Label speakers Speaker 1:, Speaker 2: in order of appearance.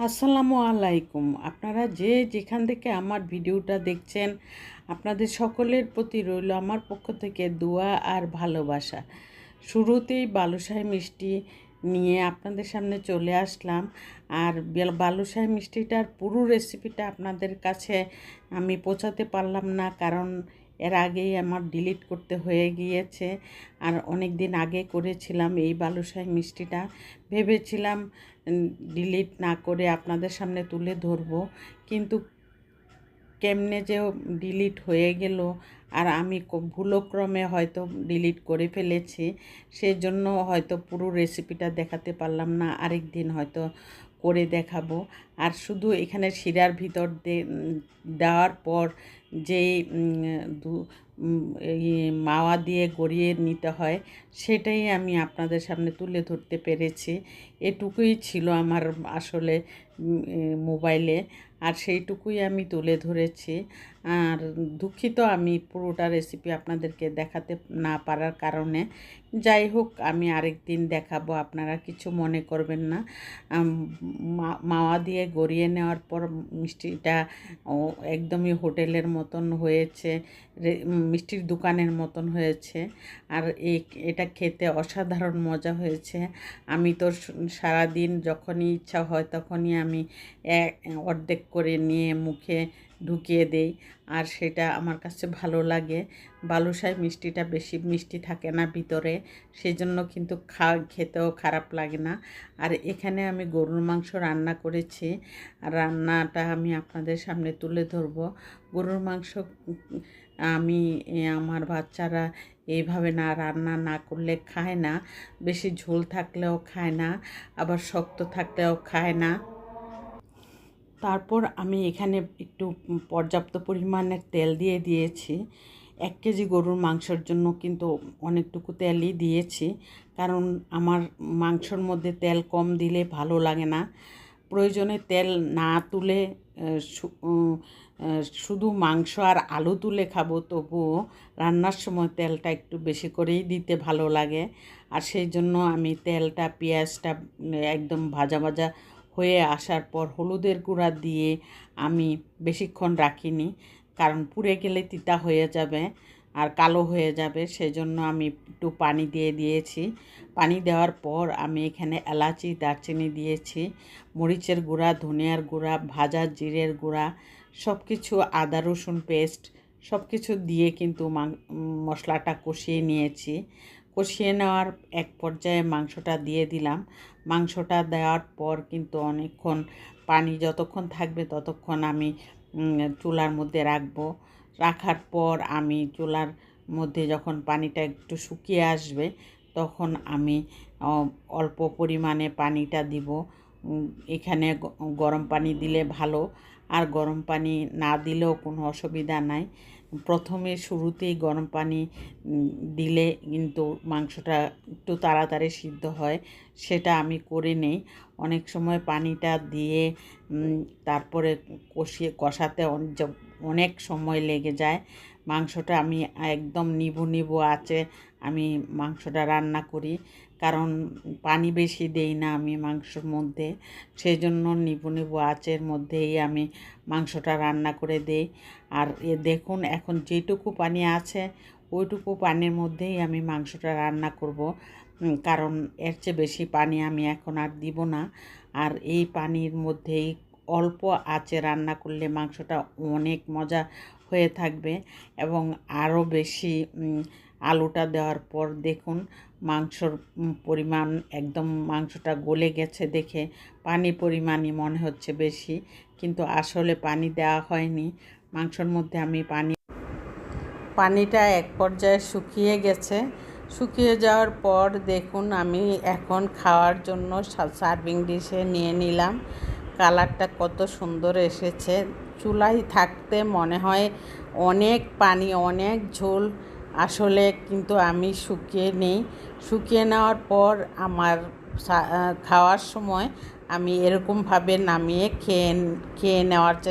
Speaker 1: আসসালামু আলাইকুম। আপনারা যে যেখান থেকে আমার ভিডিওটা দেখছেন, আপনাদের সকলের প্রতি রইল আমার পক্ষ থেকে দোয়া আর ভালোবাসা। শুরুতেই বালুশাহী মিষ্টি নিয়ে আপনাদের সামনে চলে আসলাম। আর বেল- বালুশাহী মিষ্টিটার পুরো রেসিপিটা আপনাদের কাছে আমি পৌঁছাতে পারলাম না, কারণ এর আগেই আমার ডিলিট করতে হয়ে গিয়েছে। আর অনেক দিন আগে করেছিলাম এই বালুশাই মিষ্টিটা। ভেবেছিলাম ডিলিট না করে আপনাদের সামনে তুলে ধরবো। কিন্তু কেমনে যে ডিলিট হয়ে গেল আর আমি ভুলক্রমে হয়তো ডিলিট করে ফেলেছি, সেজন্য হয়তো পুরো রেসিপিটা দেখাতে পারলাম না আরেক দিন হয়তো করে দেখাবো। আর শুধু এখানে শিরার ভিতর দেওয়ার পর যে মাওয়া দিয়ে গড়িয়ে নিতে হয়, সেটাই আমি আপনাদের সামনে তুলে ধরতে পেরেছি। এটুকুই ছিল আমার আসলে মোবাইলে। আর সেইটুকুই আমি তুলে ধরেছি। আর দুঃখিত আমি পুরোটা রেসিপি আপনাদেরকে দেখাতে না পারার কারণে। যাই হোক, আমি আরেক দিন দেখাবো, আপনারা কিছু মনে করবেন না। মাওয়া দিয়ে গড়িয়ে নেওয়ার পর মিষ্টিটা একদমই হোটেলের মতন হয়েছে মিষ্টির দোকানের মতন হয়েছে। আর এই এটা খেতে অসাধারণ মজা হয়েছে। আমি তো সারাদিন যখনই ইচ্ছা হয় তখনই আমি অর্ধেক করে নিয়ে মুখে ঢুকিয়ে দেই। আর সেটা আমার কাছে ভালো লাগে। বালুশাই মিষ্টিটা বেশি মিষ্টি থাকে না ভিতরে, সেজন্য কিন্তু খা, খেতেও খারাপ লাগে না। আর এখানে আমি গরুর মাংস রান্না করেছি। আর রান্নাটা আমি আপনাদের সামনে তুলে ধরবো। গরুর মাংস আমি আমার বাচ্চারা এইভাবে না, রান্না না করলে খায় না। বেশি ঝোল থাকলেও খায় না, আবার শক্ত থাকলেও খায় না। তারপর আমি এখানে একটু পর্যাপ্ত পরিমাণের তেল দিয়ে দিয়েছি। এক কেজি গরুর মাংসের জন্য কিন্তু অনেকটুকু তেলই দিয়েছি। কারণ আমার মাংসর মধ্যে তেল কম দিলে ভালো লাগে না। প্রয়োজনে তেল না তুলে শুধু মাংস আর আলু তুলে খাব তবুও রান্নার সময় তেলটা একটু বেশি করেই দিতে ভালো লাগে। আর সেই জন্য আমি তেলটা, পেঁয়াজটা একদম ভাজা ভাজা হয়ে আসার পর হলুদের গুঁড়া দিয়ে আমি বেশিক্ষণ রাখিনি, কারণ পুড়ে গেলে তিতা হয়ে যাবে আর কালো হয়ে যাবে, সেজন্য আমি একটু পানি দিয়ে দিয়েছি। পানি দেওয়ার পর আমি এখানে এলাচি, দারচিনি দিয়েছি, মরিচের গুঁড়া, ধনিয়ার গুঁড়া, ভাজা জিরের গুঁড়া সব কিছু আদা, রসুন পেস্ট সব কিছু দিয়ে কিন্তু মশলাটা কষিয়ে নিয়েছি। কষিয়ে নেওয়ার এক পর্যায়ে মাংসটা দিয়ে দিলাম। মাংসটা দেওয়ার পর কিন্তু অনেকক্ষণ পানি যতক্ষণ থাকবে ততক্ষণ আমি চুলার মধ্যে রাখব। রাখার পর আমি চুলার মধ্যে যখন পানিটা একটু শুকিয়ে আসবে তখন আমি অল্প পরিমাণে পানিটা দিব। এখানে গরম পানি দিলে ভালো। আর গরম পানি না দিলেও কোনো অসুবিধা নাই। প্রথমে শুরুতেই গরম পানি দিলে কিন্তু মাংসটা একটু তাড়াতাড়ি সিদ্ধ হয়, সেটা আমি করে নেই। অনেক সময় পানিটা দিয়ে তারপরে কষিয়ে, কষাতে অন- অনেক সময় লেগে যায়। মাংসটা আমি একদম নিবু নিবু আছে, আমি মাংসটা রান্না করি। কারণ পানি বেশি দেই না আমি মাংসর মধ্যে সেই জন্য নিবু নিবু আঁচের মধ্যেই আমি মাংসটা রান্না করে দেই। আর এ দেখুন, এখন যেটুকু পানি আছে, ওইটুকু পানির মধ্যেই আমি মাংসটা রান্না করব। কারণ এর চেয়ে বেশি পানি আমি এখন আর দিব না। আর এই পানির মধ্যেই অল্প আঁচে রান্না করলে মাংসটা অনেক মজা হয়ে থাকবে এবং আরও বেশি আলুটা দেওয়ার পর দেখুন মাংসর পরিমাণ একদম মাংসটা গলে গেছে দেখে পানি পরিমাণই মনে হচ্ছে বেশি। কিন্তু আসলে পানি দেওয়া হয়নি। মাংসর মধ্যে আমি পানি, পানিটা এক পর্যায়ে শুকিয়ে গেছে। শুকিয়ে যাওয়ার পর দেখুন আমি এখন খাওয়ার জন্য সার্ভিং ডিশে নিয়ে নিলাম। কালারটা কত সুন্দর এসেছে। চুলাই থাকতে মনে হয় অনেক পানি, অনেক ঝোল। আসলে কিন্তু আমি শুকিয়ে নেই। শুকিয়ে নেওয়ার পর আমার খাওয়ার সময় আমি এরকমভাবে নামিয়ে খেয়ে খেয়ে নেওয়ার চেষ্টা